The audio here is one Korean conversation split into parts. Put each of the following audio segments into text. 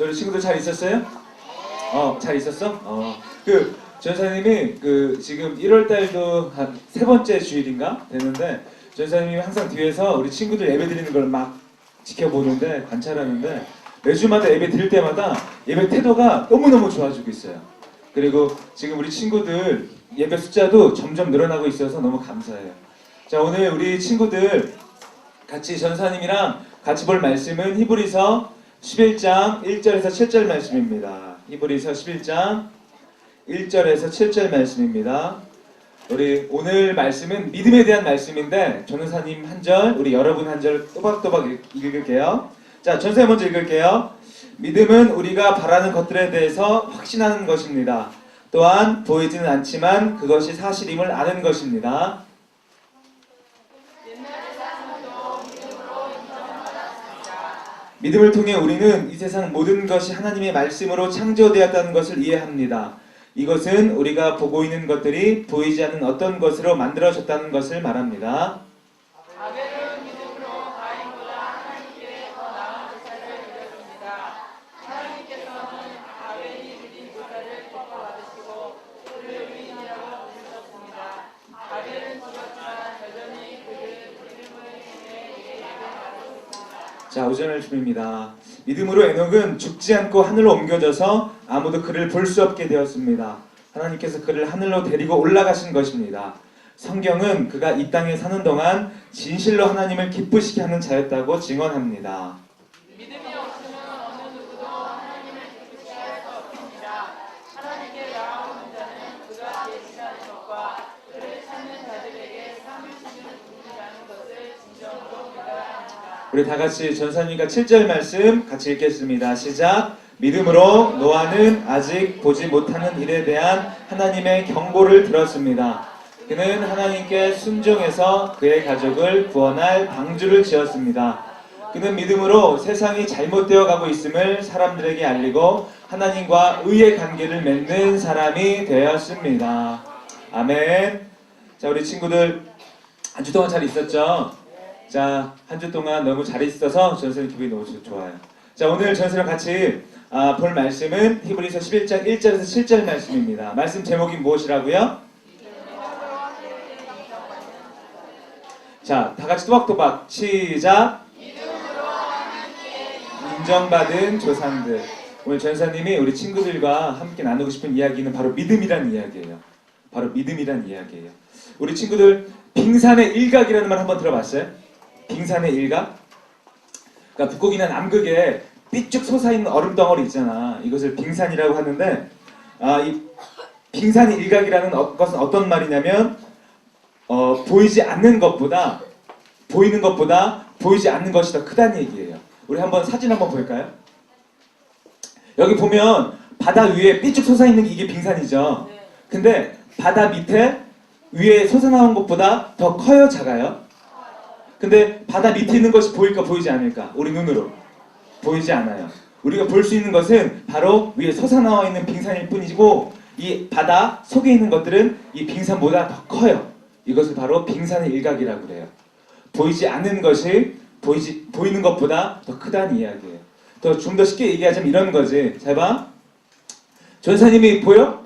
너희 친구들 잘 있었어요? 어, 잘 있었어? 어. 그 전사님이 그 지금 1월 달도 한 세 번째 주일인가 되는데 전사님이 항상 뒤에서 우리 친구들 예배 드리는 걸 막 지켜보는데 관찰하는데 매주마다 예배 드릴 때마다 예배 태도가 너무너무 좋아지고 있어요. 그리고 지금 우리 친구들 예배 숫자도 점점 늘어나고 있어서 너무 감사해요. 자, 오늘 우리 친구들 같이 전사님이랑 같이 볼 말씀은 히브리서 11장 1절에서 7절 말씀입니다. 히브리서 11장 1절에서 7절 말씀입니다. 우리 오늘 말씀은 믿음에 대한 말씀인데 전사님 한 절, 우리 여러분 한 절 또박또박 읽- 읽을게요. 자, 전사님 먼저 읽을게요. 믿음은 우리가 바라는 것들에 대해서 확신하는 것입니다. 또한 보이지는 않지만 그것이 사실임을 아는 것입니다. 믿음을 통해 우리는 이 세상 모든 것이 하나님의 말씀으로 창조되었다는 것을 이해합니다. 이것은 우리가 보고 있는 것들이 보이지 않는 어떤 것으로 만들어졌다는 것을 말합니다. 아벨은 믿음으로 가인보다 하나님께 더 나은 제사를 드렸습니다. 하나님께서는 아벨이 드린 제사를 기뻐받으시고 그를 의인이라고 부르셨습니다. 아벨은 죽었지만 여전히 그를 믿음을 통해 예배하고 있습니다. 자, 오전 말씀입니다. 믿음으로 에녹은 죽지 않고 하늘로 옮겨져서 아무도 그를 볼 수 없게 되었습니다. 하나님께서 그를 하늘로 데리고 올라가신 것입니다. 성경은 그가 이 땅에 사는 동안 진실로 하나님을 기쁘시게 하는 자였다고 증언합니다. 믿음이 없으면 어느 누구도 하나님을 기쁘시게 할 수 없습니다. 하나님께 나아오는 자는 그가 계시다는 것과 그를 찾는 자들에게 상 주시는 분이라는 것을 진정으로 믿어야 합니다. 우리 다 같이 전사님과 7절 말씀 같이 읽겠습니다. 시작. 믿음으로 노아는 아직 보지 못하는 일에 대한 하나님의 경고를 들었습니다. 그는 하나님께 순종해서 그의 가족을 구원할 방주를 지었습니다. 그는 믿음으로 세상이 잘못되어 가고 있음을 사람들에게 알리고 하나님과 의의 관계를 맺는 사람이 되었습니다. 아멘. 자, 우리 친구들 한 주 동안 잘 있었죠? 자, 한 주 동안 너무 잘 있어서 전선생 기분이 너무 좋- 좋아요. 자, 오늘 전선이랑 같이 아, 볼 말씀은 히브리서 11장 1절에서 7절 말씀입니다. 말씀 제목이 무엇이라고요? 자, 다 같이 또박또박 시작. 인정받은 조상들. 오늘 전사님이 우리 친구들과 함께 나누고 싶은 이야기는 바로 믿음이란 이야기예요. 바로 믿음이란 이야기예요. 우리 친구들 빙산의 일각이라는 말 한번 들어봤어요? 빙산의 일각? 그러니까 북극이나 남극에 삐쭉 솟아있는 얼음 덩어리 있잖아. 이것을 빙산이라고 하는데 아, 이 빙산의 일각이라는 어- 것은 어떤 말이냐면 어, 보이지 않는 것보다 보이는 것보다 보이지 않는 것이 더 크다는 얘기예요. 우리 한번 사진 한번 볼까요? 여기 보면 바다 위에 삐쭉 솟아있는 게 이게 빙산이죠. 근데 바다 밑에 위에 솟아나온 것보다 더 커요, 작아요? 근데 바다 밑에 있는 것이 보일까 보이지 않을까? 우리 눈으로 보이지 않아요. 우리가 볼 수 있는 것은 바로 위에 솟아나와 있는 빙산일 뿐이고 이 바다 속에 있는 것들은 이 빙산보다 더 커요. 이것을 바로 빙산의 일각이라고 그래요. 보이지 않는 것이 보이지 보이는 것보다 더 크다는 이야기예요. 더 좀 더 쉽게 얘기하자면 이런 거지. 잘 봐. 전사님이 보여?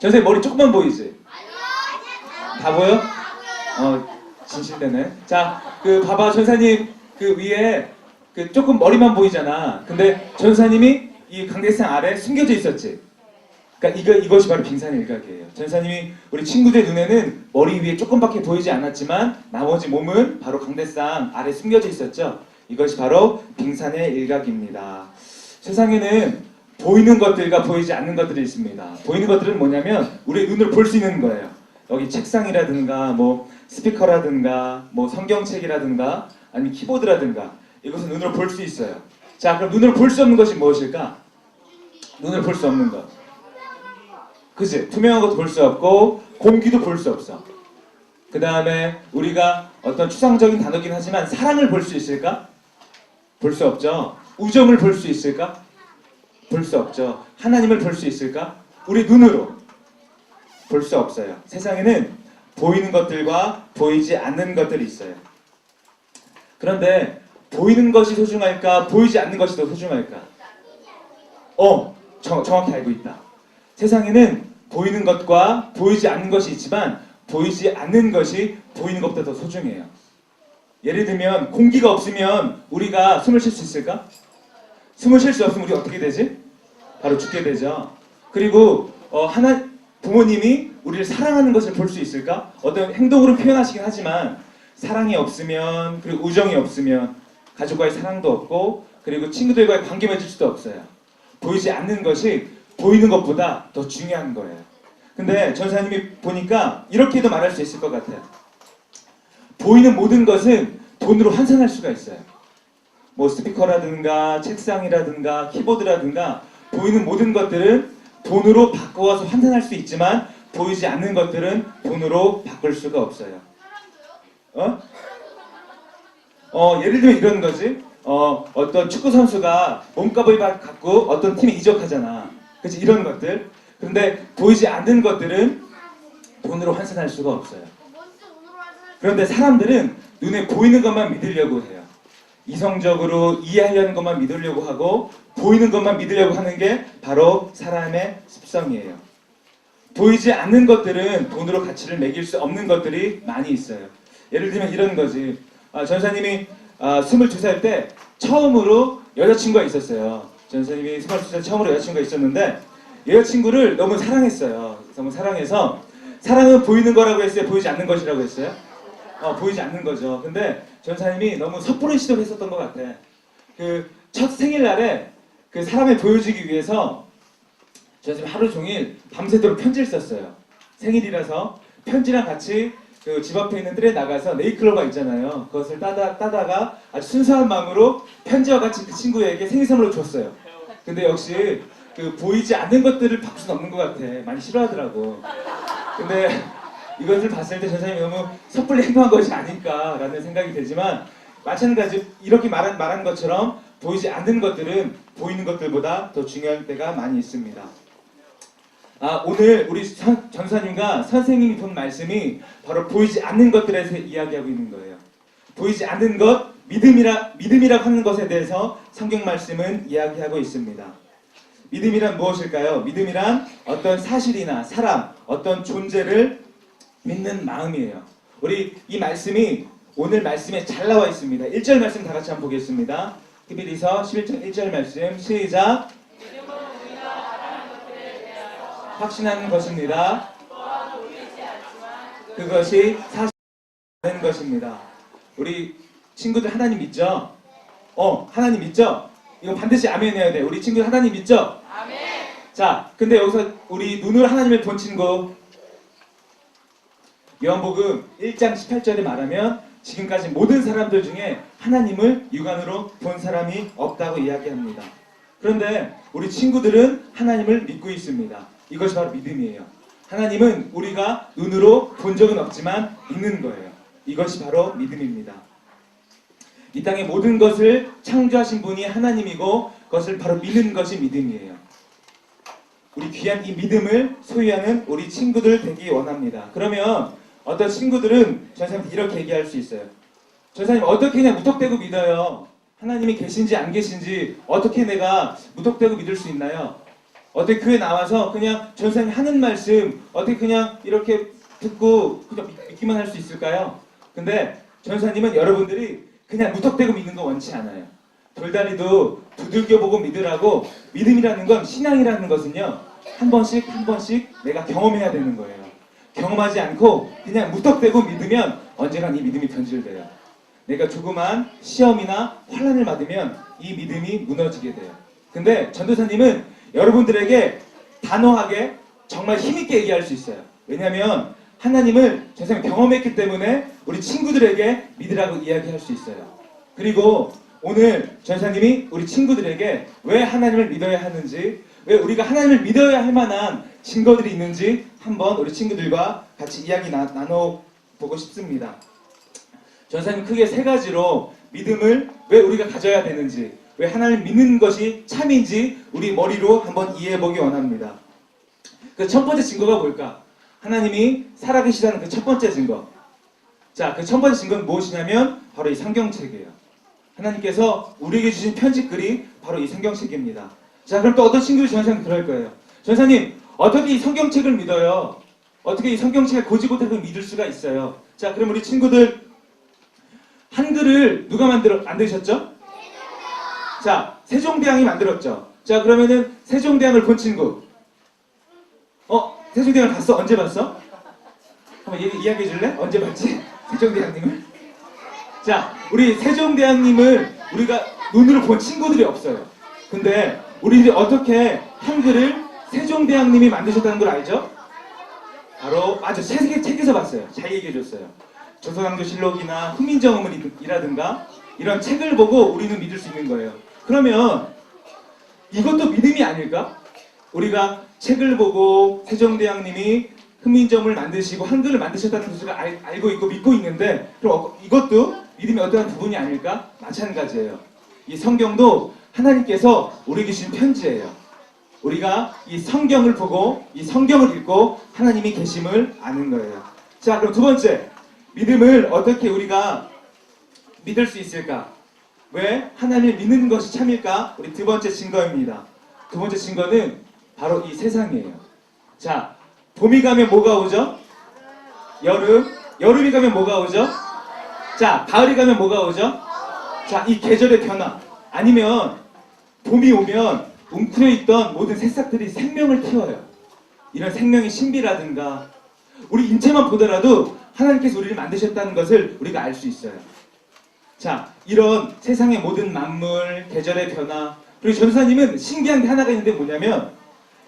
전사님 머리 조금만 보이지? 다 보여? 어, 진실되네. 자, 그 봐봐 전사님 그 위에 그 조금 머리만 보이잖아. 근데 전사님이 이 강대상 아래 숨겨져 있었지. 그러니까 이거 이것이 바로 빙산의 일각이에요. 전사님이 우리 친구들 눈에는 머리 위에 조금밖에 보이지 않았지만 나머지 몸은 바로 강대상 아래 숨겨져 있었죠. 이것이 바로 빙산의 일각입니다. 세상에는 보이는 것들과 보이지 않는 것들이 있습니다. 보이는 것들은 뭐냐면 우리 눈으로 볼 수 있는 거예요. 여기 책상이라든가 뭐 스피커라든가 뭐 성경책이라든가 아니면 키보드라든가 이것은 눈으로 볼 수 있어요. 자, 그럼 눈으로 볼 수 없는 것이 무엇일까? 눈으로 볼 수 없는 것. 그지? 투명한 것도 볼 수 없고 공기도 볼 수 없어. 그 다음에 우리가 어떤 추상적인 단어긴 하지만 사랑을 볼 수 있을까? 볼 수 없죠. 우정을 볼 수 있을까? 볼 수 없죠. 하나님을 볼 수 있을까? 우리 눈으로 볼 수 없어요. 세상에는 보이는 것들과 보이지 않는 것들이 있어요. 그런데 보이는 것이 소중할까? 보이지 않는 것이 더 소중할까? 어, 정, 정확히 알고 있다. 세상에는 보이는 것과 보이지 않는 것이 있지만 보이지 않는 것이 보이는 것보다 더 소중해요. 예를 들면 공기가 없으면 우리가 숨을 쉴 수 있을까? 숨을 쉴 수 없으면 우리 어떻게 되지? 바로 죽게 되죠. 그리고 어, 하나 부모님이 우리를 사랑하는 것을 볼 수 있을까? 어떤 행동으로 표현하시긴 하지만 사랑이 없으면 그리고 우정이 없으면 가족과의 사랑도 없고 그리고 친구들과의 관계 맺을 수도 없어요. 보이지 않는 것이 보이는 것보다 더 중요한 거예요. 근데 전사님이 보니까 이렇게도 말할 수 있을 것 같아요. 보이는 모든 것은 돈으로 환산할 수가 있어요. 뭐 스피커라든가 책상이라든가 키보드라든가 보이는 모든 것들은 돈으로 바꿔와서 환산할 수 있지만 보이지 않는 것들은 돈으로 바꿀 수가 없어요. 어? 어 예를 들면 이런 거지. 어 어떤 축구 선수가 몸값을 받- 갖고 어떤 팀에 이적하잖아. 그렇지 이런 것들. 그런데 보이지 않는 것들은 돈으로 환산할 수가 없어요. 그런데 사람들은 눈에 보이는 것만 믿으려고 해요. 이성적으로 이해하려는 것만 믿으려고 하고 보이는 것만 믿으려고 하는 게 바로 사람의 습성이에요. 보이지 않는 것들은 돈으로 가치를 매길 수 없는 것들이 많이 있어요. 예를 들면 이런 거지. 아, 전사님이 아, 22살 때 처음으로 여자친구가 있었어요. 전사님이 22살 처음으로 여자친구가 있었는데 여자친구를 너무 사랑했어요. 너무 사랑해서 사랑은 보이는 거라고 했어요. 보이지 않는 것이라고 했어요. 어, 보이지 않는 거죠. 근데 전사님이 너무 섣부른 시도를 했었던 것 같아. 그 첫 생일날에 그 사람을 보여주기 위해서 전사님이 하루 종일 밤새도록 편지를 썼어요. 생일이라서 편지랑 같이 그 집 앞에 있는 뜰에 나가서 네이클로바 있잖아요. 그것을 따다, 따다가 아주 순수한 마음으로 편지와 같이 그 친구에게 생일 선물로 줬어요. 근데 역시 그 보이지 않는 것들을 수는 없는 것 같아. 많이 싫어하더라고. 근데 이것을 봤을 때 전사님이 너무 섣불리 행동한 것이 아닐까라는 생각이 들지만 마찬가지 이렇게 말한, 말한 것처럼 보이지 않는 것들은 보이는 것들보다 더 중요할 때가 많이 있습니다. 아, 오늘 우리 선- 전사님과 선생님이 본 말씀이 바로 보이지 않는 것들에 대해서 이야기하고 있는 거예요. 보이지 않는 것, 믿음이라, 믿음이라고 하는 것에 대해서 성경 말씀은 이야기하고 있습니다. 믿음이란 무엇일까요? 믿음이란 어떤 사실이나 사람, 어떤 존재를 믿는 마음이에요. 우리 이 말씀이 오늘 말씀에 잘 나와 있습니다. 1절 말씀 다 같이 한번 보겠습니다. 히브리서 11장 1절 말씀 시작 확신하는 것입니다. 그것이 사실인 것입니다. 우리 친구들 하나님 믿죠? 어, 하나님 믿죠? 이거 반드시 아멘 해야 돼. 우리 친구들 하나님 믿죠? 아멘. 자, 근데 여기서 우리 눈으로 하나님을 본 친구 요한복음 1장 18절에 말하면 지금까지 모든 사람들 중에 하나님을 육안으로 본 사람이 없다고 이야기합니다. 그런데 우리 친구들은 하나님을 믿고 있습니다. 이것이 바로 믿음이에요. 하나님은 우리가 눈으로 본 적은 없지만 믿는 거예요. 이것이 바로 믿음입니다. 이 땅의 모든 것을 창조하신 분이 하나님이고 그것을 바로 믿는 것이 믿음이에요. 우리 귀한 이 믿음을 소유하는 우리 친구들 되기 원합니다. 그러면 어떤 친구들은 전사님한테 이렇게 얘기할 수 있어요. 전사님 어떻게 그냥 무턱대고 믿어요? 하나님이 계신지 안 계신지 어떻게 내가 무턱대고 믿을 수 있나요? 어떻게 교회 나와서 그냥 전사님 하는 말씀 어떻게 그냥 이렇게 듣고 그냥 믿- 믿기만 할 수 있을까요? 근데 전사님은 여러분들이 그냥 무턱대고 믿는 거 원치 않아요. 돌다리도 두들겨 보고 믿으라고 믿음이라는 건 신앙이라는 것은요 한 번씩 한 번씩 내가 경험해야 되는 거예요. 경험하지 않고 그냥 무턱대고 믿으면 언젠가 이 믿음이 변질돼요. 내가 조그만 시험이나 환란을 받으면 이 믿음이 무너지게 돼요. 근데 전도사님은 여러분들에게 단호하게 정말 힘있게 얘기할 수 있어요. 왜냐하면 하나님을 전사님 경험했기 때문에 우리 친구들에게 믿으라고 이야기할 수 있어요. 그리고 오늘 전사님이 우리 친구들에게 왜 하나님을 믿어야 하는지, 왜 우리가 하나님을 믿어야 할 만한 증거들이 있는지 한번 우리 친구들과 같이 이야기 나, 나눠보고 싶습니다. 전사님 크게 세 가지로 믿음을 왜 우리가 가져야 되는지, 왜 하나님을 믿는 것이 참인지 우리 머리로 한번 이해해 보기 원합니다. 그 첫 번째 증거가 뭘까? 하나님이 살아계시다는 그 첫 번째 증거. 자, 그 첫 번째 증거는 무엇이냐면 바로 이 성경책이에요. 하나님께서 우리에게 주신 편지글이 바로 이 성경책입니다. 자, 그럼 또 어떤 친구들이 전사님 그럴 거예요. 전사님, 어떻게 이 성경책을 믿어요? 어떻게 이 성경책을 고지고대로 믿을 수가 있어요? 자, 그럼 우리 친구들 한글을 누가 만들어 만드셨죠? 자, 세종대왕이 만들었죠. 자, 그러면은 세종대왕을 본 친구. 어, 세종대왕 봤어? 언제 봤어? 한번 얘기, 이야기해 줄래? 언제 봤지? 세종대왕님을? 자, 우리 세종대왕님을 우리가 눈으로 본 친구들이 없어요. 근데 우리들이 어떻게 한글을 세종대왕님이 만드셨다는 걸 알죠? 바로 맞아 책, 책에서 봤어요. 잘 얘기해 줬어요. 조선왕조실록이나 훈민정음이라든가 이런 책을 보고 우리는 믿을 수 있는 거예요. 그러면 이것도 믿음이 아닐까? 우리가 책을 보고 세종대왕님이 훈민정음을 만드시고 한글을 만드셨다는 것을 알, 알고 있고 믿고 있는데 그럼 어- 이것도 믿음의 어떠한 부분이 아닐까? 마찬가지예요. 이 성경도 하나님께서 우리에게 주신 편지예요. 우리가 이 성경을 보고 이 성경을 읽고 하나님이 계심을 아는 거예요. 자, 그럼 두 번째 믿음을 어떻게 우리가 믿을 수 있을까? 왜 하나님을 믿는 것이 참일까? 우리 두 번째 증거입니다. 두 번째 증거는 바로 이 세상이에요. 자, 봄이 가면 뭐가 오죠? 여름. 여름이 가면 뭐가 오죠? 자, 가을이 가면 뭐가 오죠? 자, 이 계절의 변화. 아니면 봄이 오면 웅크려 있던 모든 새싹들이 생명을 틔워요. 이런 생명의 신비라든가 우리 인체만 보더라도 하나님께서 우리를 만드셨다는 것을 우리가 알 수 있어요. 자, 이런 세상의 모든 만물, 계절의 변화, 그리고 전사님은 신기한 게 하나가 있는데 뭐냐면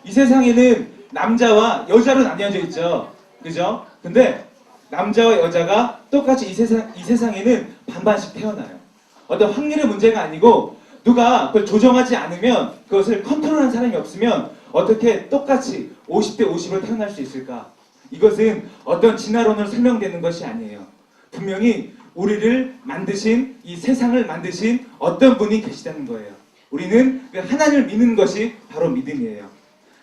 이 세상에는 남자와 여자로 나뉘어져 있죠. 그죠? 근데 남자와 여자가 똑같이 이 세상, 이 세상에는 반반씩 태어나요. 어떤 확률의 문제가 아니고 누가 그걸 조정하지 않으면 그것을 컨트롤하는 사람이 없으면 어떻게 똑같이 50대 50으로 태어날 수 있을까? 이것은 어떤 진화론으로 설명되는 것이 아니에요. 분명히 우리를 만드신 이 세상을 만드신 어떤 분이 계시다는 거예요. 우리는 그 하나님을 믿는 것이 바로 믿음이에요.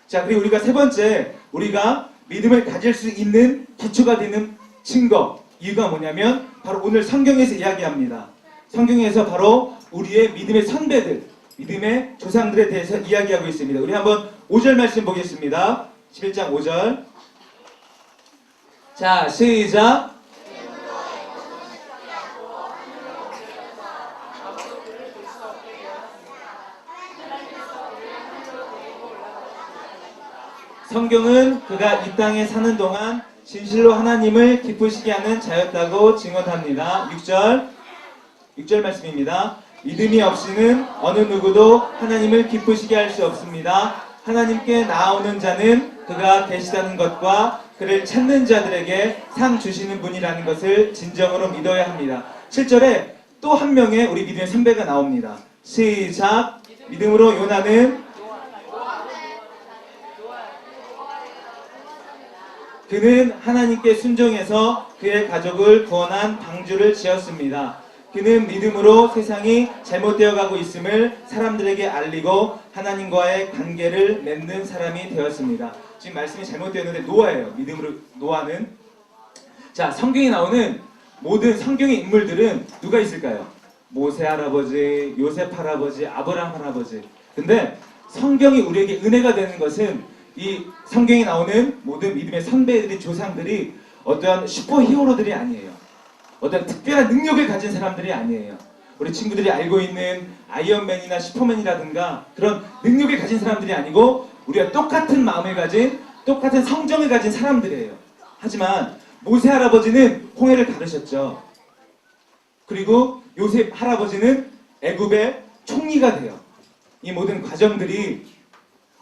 자, 그리고 우리가 세 번째, 우리가 믿음을 가질 수 있는 기초가 되는 증거, 이유가 뭐냐면 바로 오늘 성경에서 이야기합니다. 성경에서 바로 우리의 믿음의 선배들, 믿음의 조상들에 대해서 이야기하고 있습니다. 우리 한번 5절 말씀 보겠습니다. 11장 5절. 자, 시작. 성경은 그가 이 땅에 사는 동안 진실로 하나님을 기쁘시게 하는 자였다고 증언합니다. 6절 6절 말씀입니다. 믿음이 없이는 어느 누구도 하나님을 기쁘시게 할 수 없습니다. 하나님께 나아오는 자는 그가 계시다는 것과 그를 찾는 자들에게 상 주시는 분이라는 것을 진정으로 믿어야 합니다. 7절에 또 한 명의 우리 믿음의 선배가 나옵니다. 시작. 믿음으로 요나는 그는 하나님께 순종해서 그의 가족을 구원한 방주를 지었습니다. 그는 믿음으로 세상이 잘못되어 가고 있음을 사람들에게 알리고 하나님과의 관계를 맺는 사람이 되었습니다. 지금 말씀이 잘못되었는데 노아예요. 믿음으로 노아는 자 성경에 나오는 모든 성경의 인물들은 누가 있을까요? 모세 할아버지, 요셉 할아버지, 아브라함 할아버지. 근데 성경이 우리에게 은혜가 되는 것은 이 성경에 나오는 모든 믿음의 선배들이 조상들이 어떠한 슈퍼 히어로들이 아니에요. 어떤 특별한 능력을 가진 사람들이 아니에요. 우리 친구들이 알고 있는 아이언맨이나 슈퍼맨이라든가 그런 능력을 가진 사람들이 아니고 우리가 똑같은 마음을 가진 똑같은 성정을 가진 사람들이에요. 하지만 모세 할아버지는 홍해를 가르셨죠. 그리고 요셉 할아버지는 애굽의 총리가 돼요. 이 모든 과정들이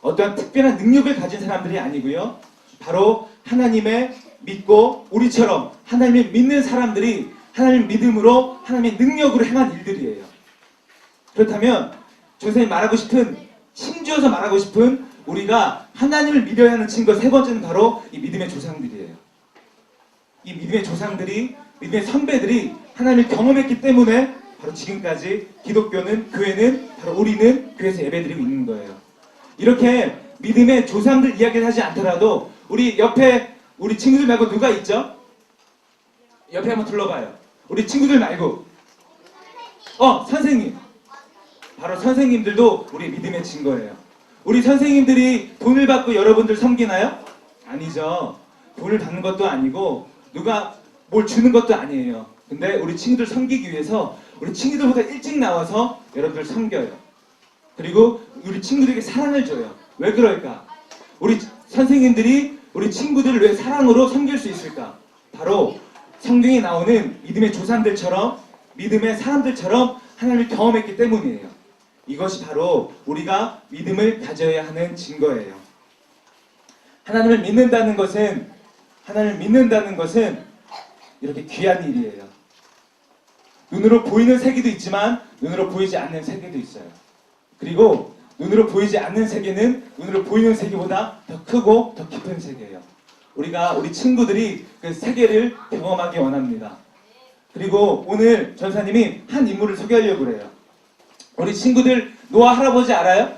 어떠한 특별한 능력을 가진 사람들이 아니고요. 바로 하나님의 믿고 우리처럼 하나님을 믿는 사람들이 하나님 믿음으로 하나님의 능력으로 행한 일들이에요. 그렇다면 조선이 말하고 싶은 심지어서 말하고 싶은 우리가 하나님을 믿어야 하는 증거 세 번째는 바로 이 믿음의 조상들이에요. 이 믿음의 조상들이 믿음의 선배들이 하나님을 경험했기 때문에 바로 지금까지 기독교는 교회는 바로 우리는 교회에서 예배드리고 있는 거예요. 이렇게 믿음의 조상들 이야기를 하지 않더라도 우리 옆에 우리 친구들 말고 누가 있죠? 옆에 한번 둘러봐요. 우리 친구들 말고 어 선생님 바로 선생님들도 우리 믿음의 증거예요. 우리 선생님들이 돈을 받고 여러분들 섬기나요? 아니죠. 돈을 받는 것도 아니고 누가 뭘 주는 것도 아니에요. 근데 우리 친구들 섬기기 위해서 우리 친구들보다 일찍 나와서 여러분들 섬겨요. 그리고 우리 친구들에게 사랑을 줘요. 왜 그럴까? 우리 선생님들이 우리 친구들을 왜 사랑으로 섬길 수 있을까? 바로 성경에 나오는 믿음의 조상들처럼 믿음의 사람들처럼 하나님을 경험했기 때문이에요. 이것이 바로 우리가 믿음을 가져야 하는 증거예요. 하나님을 믿는다는 것은 하나님을 믿는다는 것은 이렇게 귀한 일이에요. 눈으로 보이는 세계도 있지만 눈으로 보이지 않는 세계도 있어요. 그리고 눈으로 보이지 않는 세계는 눈으로 보이는 세계보다 더 크고 더 깊은 세계예요. 우리가 우리 친구들이 그 세계를 경험하기 원합니다. 그리고 오늘 전사님이 한 인물을 소개하려고 그래요. 우리 친구들 노아 할아버지 알아요?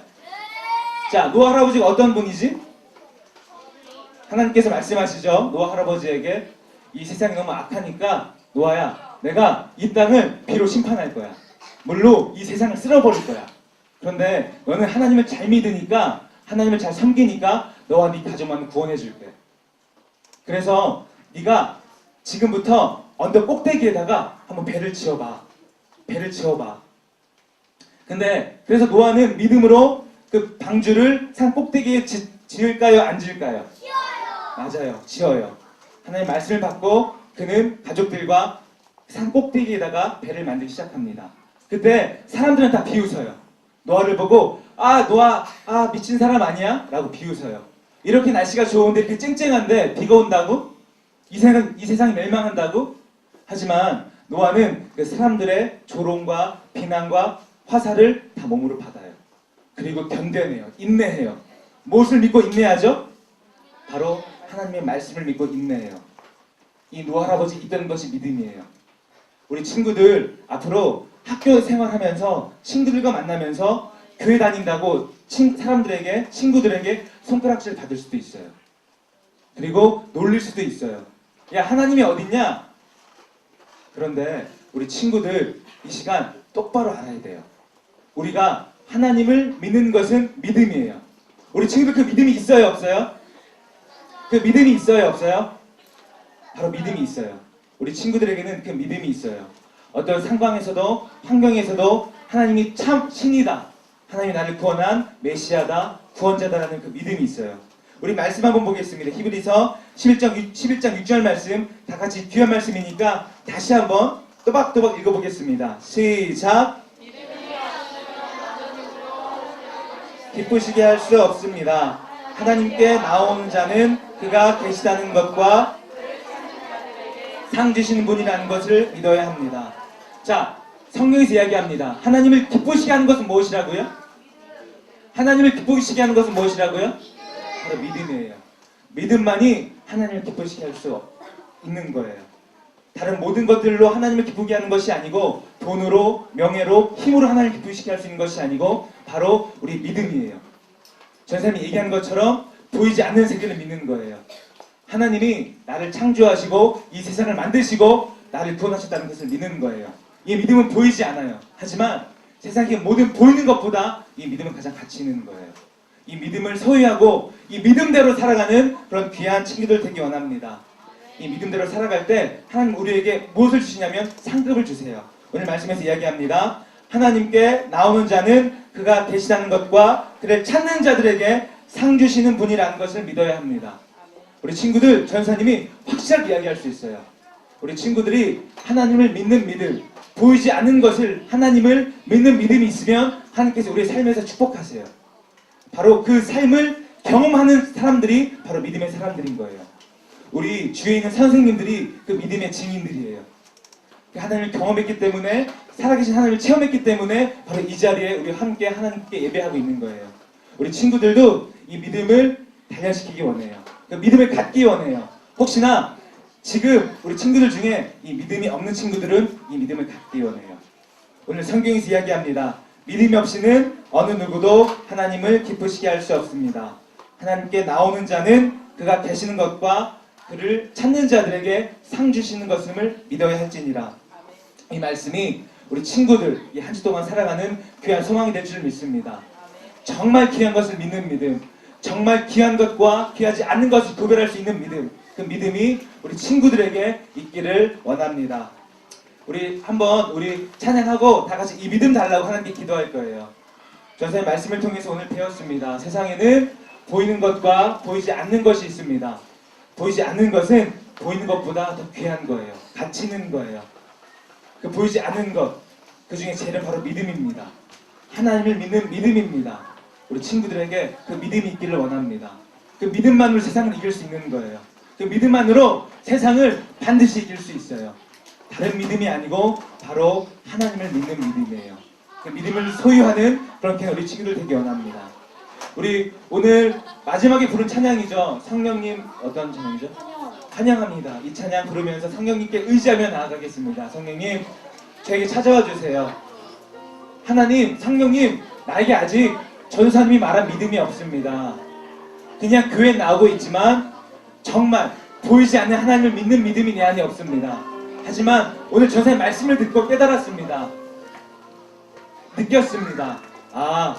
자, 노아 할아버지가 어떤 분이지? 하나님께서 말씀하시죠. 노아 할아버지에게 이 세상이 너무 악하니까 노아야, 내가 이 땅을 비로 심판할 거야. 물로 이 세상을 쓸어버릴 거야. 그런데 너는 하나님을 잘 믿으니까 하나님을 잘 섬기니까 너와 네 가족만 구원해 줄게. 그래서 네가 지금부터 언덕 꼭대기에다가 한번 배를 지어봐. 배를 지어봐. 근데 그래서 노아는 믿음으로 그 방주를 산 꼭대기에 지, 지을까요? 안 지을까요? 맞아요. 지어요. 하나님 말씀을 받고 그는 가족들과 산 꼭대기에다가 배를 만들기 시작합니다. 그때 사람들은 다 비웃어요. 노아를 보고 아 노아 아 미친 사람 아니야? 라고 비웃어요. 이렇게 날씨가 좋은데 이렇게 쨍쨍한데 비가 온다고? 이 세상 이 세상이 멸망한다고? 하지만 노아는 그 사람들의 조롱과 비난과 화살을 다 몸으로 받아요. 그리고 견뎌내요. 인내해요. 무엇을 믿고 인내하죠? 바로 하나님의 말씀을 믿고 인내해요. 이 노아 할아버지 있다는 것이 믿음이에요. 우리 친구들 앞으로 학교 생활하면서 친구들과 만나면서 교회 다닌다고 친- 사람들에게 친구들에게 손가락질 받을 수도 있어요. 그리고 놀릴 수도 있어요. 야 하나님이 어딨냐? 그런데 우리 친구들 이 시간 똑바로 알아야 돼요. 우리가 하나님을 믿는 것은 믿음이에요. 우리 친구들 그 믿음이 있어요, 없어요? 그 믿음이 있어요, 없어요? 바로 믿음이 있어요. 우리 친구들에게는 그 믿음이 있어요. 어떤 상황에서도 환경에서도 하나님이 참 신이다. 하나님이 나를 구원한 메시아다, 구원자다라는 그 믿음이 있어요. 우리 말씀 한번 보겠습니다. 히브리서 11장 6, 11장 6절 말씀 다 같이 귀한 말씀이니까 다시 한번 또박또박 읽어보겠습니다. 시작. 기쁘시게 할 수 없습니다. 하나님께 나오는 자는 그가 계시다는 것과 상 주시는 분이라는 것을 믿어야 합니다. 자, 성경에서 이야기합니다. 하나님을 기쁘시게 하는 것은 무엇이라고요? 하나님을 기쁘시게 하는 것은 무엇이라고요? 바로 믿음이에요. 믿음만이 하나님을 기쁘시게 할 수 있는 거예요. 다른 모든 것들로 하나님을 기쁘게 하는 것이 아니고 돈으로, 명예로, 힘으로 하나님을 기쁘시게 할 수 있는 것이 아니고 바로 우리 믿음이에요. 전사님이 얘기하는 것처럼 보이지 않는 세계를 믿는 거예요. 하나님이 나를 창조하시고 이 세상을 만드시고 나를 구원하셨다는 것을 믿는 거예요. 이 믿음은 보이지 않아요. 하지만 세상의 모든 보이는 것보다 이 믿음은 가장 가치 있는 거예요. 이 믿음을 소유하고 이 믿음대로 살아가는 그런 귀한 친구들 되기 원합니다. 이 믿음대로 살아갈 때 하나님 우리에게 무엇을 주시냐면 상급을 주세요. 오늘 말씀에서 이야기합니다. 하나님께 나오는 자는 그가 계시다는 것과 그를 찾는 자들에게 상 주시는 분이라는 것을 믿어야 합니다. 우리 친구들 전사님이 확실하게 이야기할 수 있어요. 우리 친구들이 하나님을 믿는 믿음, 보이지 않는 것을 하나님을 믿는 믿음이 있으면 하나님께서 우리의 삶에서 축복하세요. 바로 그 삶을 경험하는 사람들이 바로 믿음의 사람들인 거예요. 우리 주위에 있는 선생님들이 그 믿음의 증인들이에요. 그 하나님을 경험했기 때문에 살아계신 하나님을 체험했기 때문에 바로 이 자리에 우리 함께 하나님께 예배하고 있는 거예요. 우리 친구들도 이 믿음을 단련시키기 원해요. 그 믿음을 갖기 원해요. 혹시나 지금 우리 친구들 중에 이 믿음이 없는 친구들은 이 믿음을 갖기 원해요. 오늘 성경에서 이야기합니다. 믿음이 없이는 어느 누구도 하나님을 기쁘시게 할 수 없습니다. 하나님께 나오는 자는 그가 계시는 것과 그를 찾는 자들에게 상 주시는 것임을 믿어야 할지니라. 이 말씀이 우리 친구들 이 한 주 동안 살아가는 귀한 소망이 될 줄 믿습니다. 정말 귀한 것을 믿는 믿음, 정말 귀한 것과 귀하지 않는 것을 구별할 수 있는 믿음, 그 믿음이 우리 친구들에게 있기를 원합니다. 우리 한번 우리 찬양하고 다 같이 이 믿음 달라고 하나님께 기도할 거예요. 전사의 말씀을 통해서 오늘 배웠습니다. 세상에는 보이는 것과 보이지 않는 것이 있습니다. 보이지 않는 것은 보이는 것보다 더 귀한 거예요. 가치 있는 거예요. 그 보이지 않는 것, 그 중에 제일은 바로 믿음입니다. 하나님을 믿는 믿음입니다. 우리 친구들에게 그 믿음이 있기를 원합니다. 그 믿음만으로 세상을 이길 수 있는 거예요. 그 믿음만으로 세상을 반드시 이길 수 있어요. 다른 믿음이 아니고 바로 하나님을 믿는 믿음이에요. 그 믿음을 소유하는 그런 게 우리 친구들 되기 원합니다. 우리 오늘 마지막에 부른 찬양이죠. 성령님 어떤 찬양이죠? 찬양합니다. 이 찬양 부르면서 성령님께 의지하며 나아가겠습니다. 성령님 저에게 찾아와 주세요. 하나님, 성령님 나에게 아직 전사님이 말한 믿음이 없습니다. 그냥 교회 에 나오고 있지만 정말 보이지 않는 하나님을 믿는 믿음이 내 안에 없습니다. 하지만 오늘 전사의 말씀을 듣고 깨달았습니다. 느꼈습니다. 아,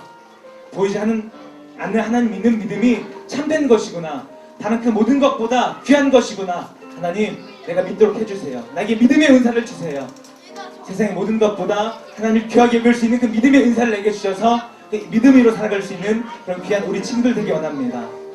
보이지 않는, 않는 하나님 믿는 믿음이 참된 것이구나. 다른 그 모든 것보다 귀한 것이구나. 하나님, 내가 믿도록 해주세요. 나에게 믿음의 은사를 주세요. 세상의 모든 것보다 하나님을 귀하게 여길 수 있는 그 믿음의 은사를 내게 주셔서 그 믿음으로 살아갈 수 있는 그런 귀한 우리 친구들 되기 원합니다.